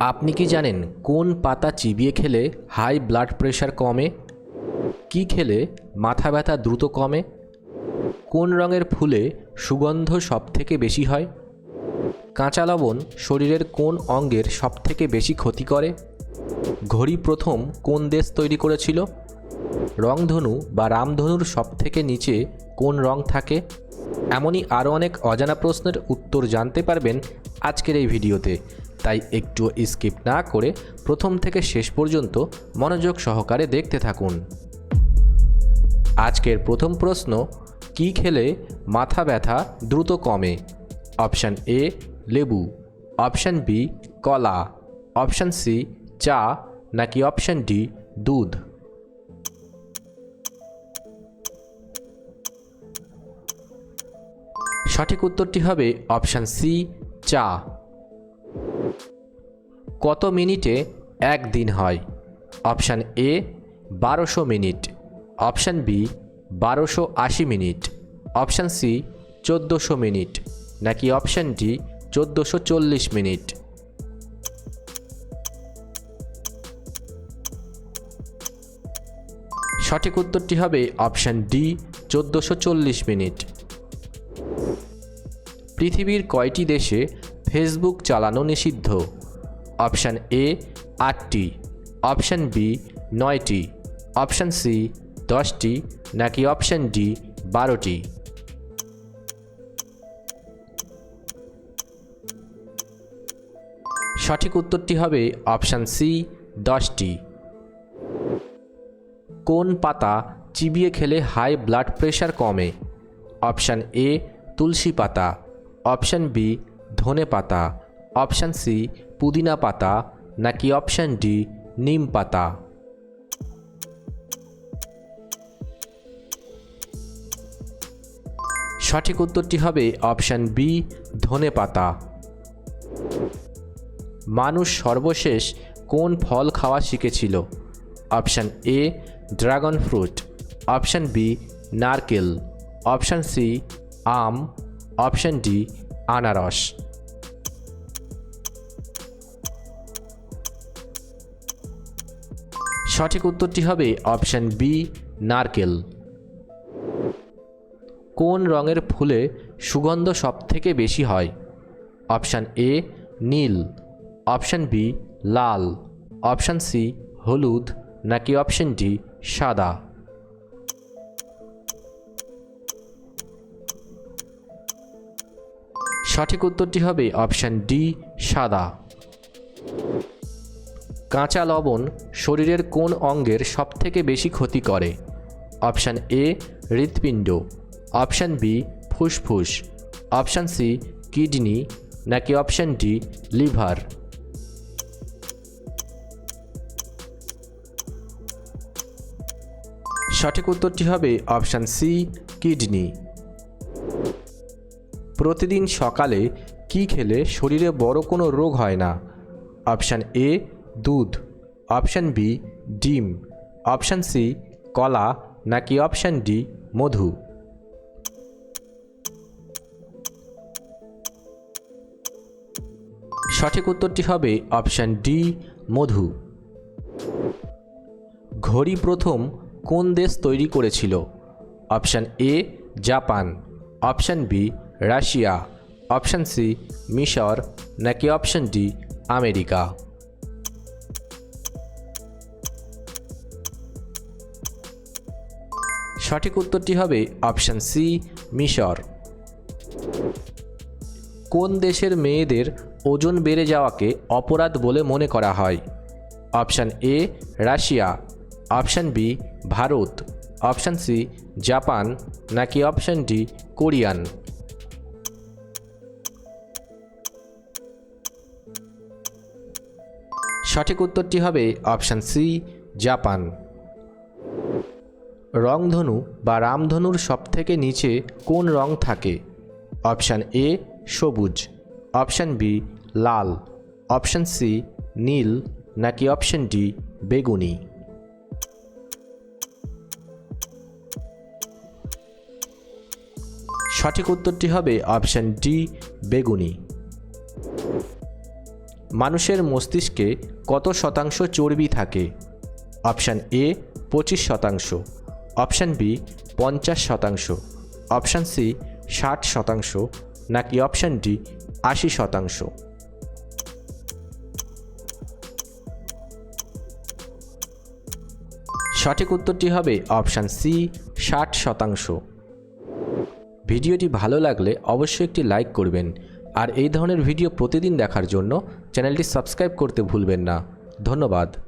আপনি কি জানেন কোন পাতা চিবিয়ে খেলে হাই ব্লাড প্রেশার কমে? কি খেলে মাথা ব্যথা দ্রুত কমে? কোন রঙের ফুলে সুগন্ধ সবথেকে বেশি হয়? কাঁচা লবণ শরীরের কোন অঙ্গের সবথেকে বেশি ক্ষতি করে? ঘড়ি প্রথম কোন দেশ তৈরি করেছিল? রংধনু বা রামধনুর সবথেকে নিচে কোন রং থাকে? এমনই আরও অনেক অজানা প্রশ্নের উত্তর জানতে পারবেন আজকের এই ভিডিওতে। তাই একটু স্কিপ না করে প্রথম থেকে শেষ পর্যন্ত মনোযোগ সহকারে দেখতে থাকুন। আজকের প্রথম প্রশ্ন, কি খেলে মাথা ব্যথা দ্রুত কমে? অপশান এ লেবু। অপশান বি কলা। অপশান সি চা। নাকি অপশান ডি দুধ? সঠিক উত্তরটি হবে অপশান সি চা। কত মিনিটে এক দিন হয়? অপশান এ, বারোশো মিনিট। অপশান বি, বারোশো আশি মিনিট। অপশান সি, চোদ্দোশো মিনিট। নাকি অপশান ডি, চোদ্দোশো চল্লিশ মিনিট? সঠিক উত্তরটি হবে অপশান ডি, চোদ্দোশো চল্লিশ মিনিট। পৃথিবীর কয়টি দেশে ফেসবুক চালানো নিষিদ্ধ? অপশান এ আটটি, অপশান বি নয়টি, অপশান সি দশটি, নাকি অপশান ডি বারোটি? সঠিক উত্তরটি হবে অপশান সি দশটি। কোন পাতা চিবিয়ে খেলে হাই ব্লাড প্রেশার কমে? অপশান এ তুলসী পাতা, অপশান বি ধনে পাতা, অপশান সি পুদিনা পাতা নাকি অপশান ডি নিম পাতা? সঠিক উত্তরটি হবে অপশান বি ধনে পাতা। মানুষ সর্বশেষ কোন ফল খাওয়া শিখেছিল? Option A dragon fruit option B নারকেল। অপশান সি আম। অপশান ডি আনারস। সঠিক উত্তরটি হবে অপশান বি নারকেল। কোন রঙের ফুলে সুগন্ধ সবথেকে বেশি হয়? অপশান এ নীল। অপশান বি লাল। অপশান সি হলুদ। নাকি অপশান ডি সাদা? সঠিক উত্তরটি হবে অপশান ডি সাদা। কাঁচা লবণ শরীরের কোন অঙ্গের সবথেকে বেশি ক্ষতি করে? অপশান এ, হৃৎপিণ্ড। অপশান বি, ফুসফুস। Option C, kidney. নাকি অপশান ডি, লিভার? সঠিক উত্তরটি হবে অপশান সি, কিডনি। প্রতিদিন সকালে কি খেলে শরীরে বড় কোনো রোগ হয় না? অপশান এ দুধ অপশান বি ডিম অপশান সি কলা, নাকি অপশান ডি মধু? সঠিক উত্তরটি হবে অপশান ডি মধু। ঘড়ি প্রথম কোন দেশ তৈরি করেছিল? Option A Japan option B Russia option C মিশর, নাকি অপশান ডি আমেরিকা? সঠিক উত্তরটি হবে অপশান সি, মিশর। কোন দেশের মেয়েদের ওজন বেড়ে যাওয়াকে অপরাধ বলে মনে করা হয়? Option A, Russia. Option B, Bharat. Option C, Japan. নাকি অপশান ডি, কোরিয়ান? সঠিক উত্তরটি হবে অপশান সি, জাপান। রংধনু বা রামধনুর সবথেকে নিচে কোন রং থাকে? অপশান এ, সবুজ। অপশান বি, লাল। অপশান সি, নীল। নাকি অপশান ডি, বেগুনি। সঠিক উত্তরটি হবে অপশান ডি, বেগুনি। মানুষের মস্তিষ্কে কত শতাংশ চর্বি থাকে? অপশান এ, পঁচিশ শতাংশ। অপশান বি, পঞ্চাশ শতাংশ। অপশান সি, ষাট শতাংশ, নাকি অপশান ডি, আশি শতাংশ। সঠিক উত্তরটি হবে অপশান সি, ষাট শতাংশ। ভিডিওটি ভালো লাগলে অবশ্যই একটি লাইক করবেন। আর এই ধরনের ভিডিও প্রতিদিন দেখার জন্য চ্যানেলটি সাবস্ক্রাইব করতে ভুলবেন না। ধন্যবাদ।